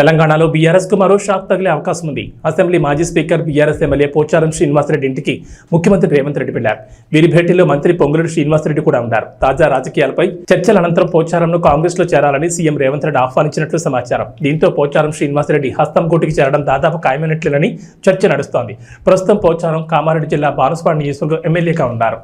తెలంగాణలో బీఆర్ఎస్కు మరో షాక్ తగిలే అవకాశం ఉంది. అసెంబ్లీ మాజీ speaker BRS MLA Pocharam Srinivasa Reddy ఇంటికి ముఖ్యమంత్రి రేవంత్ రెడ్డి వెళ్ళారు వీరి భేటీలో మంత్రి పొంగులేటి శ్రీనివాసరెడ్డి కూడా ఉన్నారు. తాజా రాజకీయాలపై చర్చల అనంతరం పోచారంను కాంగ్రెస్లో చేరాలని సీఎం రేవంత్ రెడ్డి ఆహ్వానించినట్లు సమాచారం. దీంతో పోచారం శ్రీనివాసరెడ్డి హస్తం గూటికి చేరడం దాదాపు ఖాయమైనట్లేనని చర్చ నడుస్తోంది. ప్రస్తుతం పోచారం కామారెడ్డి జిల్లా బానుస్వాడ నియోజకవర్గం ఎమ్మెల్యేగా ఉన్నారు.